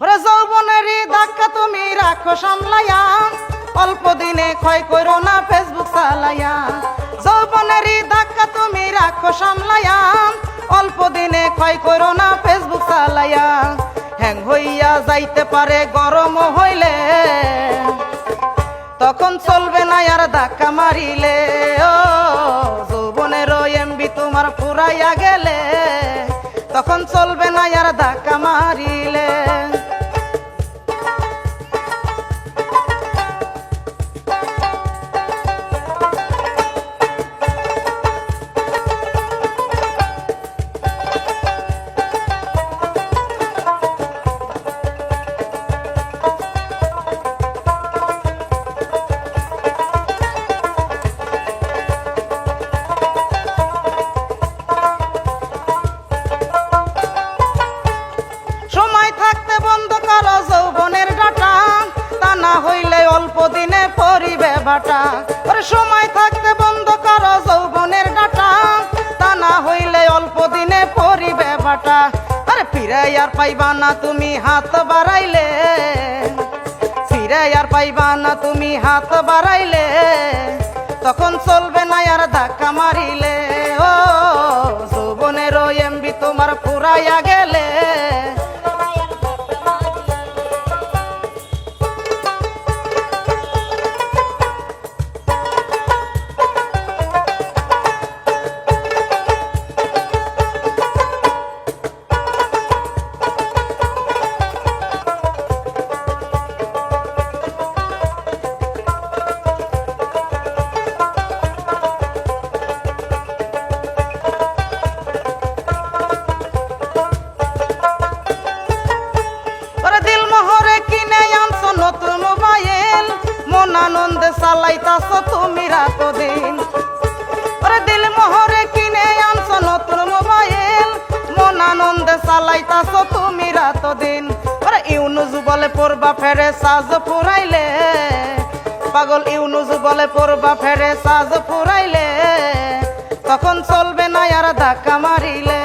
ওরে যৌবনেরই ধাক্কা তুমি রাখো সামলাইয়া। অল্প দিনে ক্ষয় করো না ফেসবুক তুমি রাখো সামলাইয়া। অল্প দিনে ক্ষয় ফেসবুক চালাইয়া। হ্যাং হইয়া যাইতে পারে, গরম হইলে। তখন চলবে না আর ধাক্কা মারিলে। ও যৌবনের এমবি তোমার ফুরাইয়া গেলে। তখন চলবে না আর ধাক্কা পরিবে ভাটা ওরে সময় থাকতে বন্ধ করো যৌবনের ডাটা। তা না হইলে অল্প দিনে পরিবে ভাটা আরে ফিরে আর পাইবা না তুমি হাত বাড়াইলে। ফিরে আর পাইবা না তুমি হাত বাড়াইলে। তখন চলবে না আর ধাক্কা মারিলে। ও চালাইতাছ তুমি রাত দিন। ওরে দিল মোহরে কিনে আনছো নতুন মোবাইল। মন আনন্দে চালাইতাছ তুমি রাত ওরে ইউনুজু বলে পড়বা ফেরে সাজ ফুরাইলে। পাগল ইউনুজু বলে পড়বা ফেরে সাজ ফুরাইলে। তখন চলবে না আর ধাক্কা মারিলে।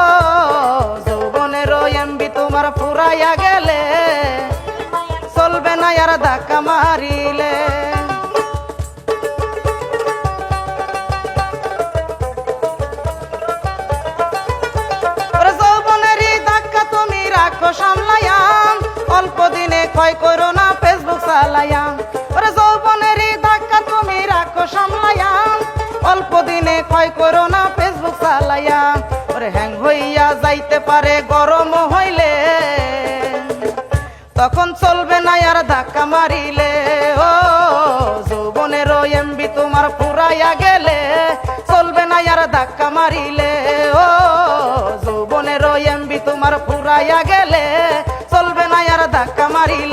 ও ক্ষয় করো না ফেসবুক চালাইয়া ওরে যৌবনেরই ধাক্কা তুমি রাখো সামলাইয়া অল্প দিনে ক্ষয় করো না ফেসবুক চালাইয়া ওরে হ্যাং হইয়া যাইতে পারে, গরম হইলে। তখন চলবে না আর ধাক্কা মারিলে। ও যৌবনের এমবি তোমার ফুরাইয়া গেলে। চলবে না আর ধাক্কা মারিলে। ও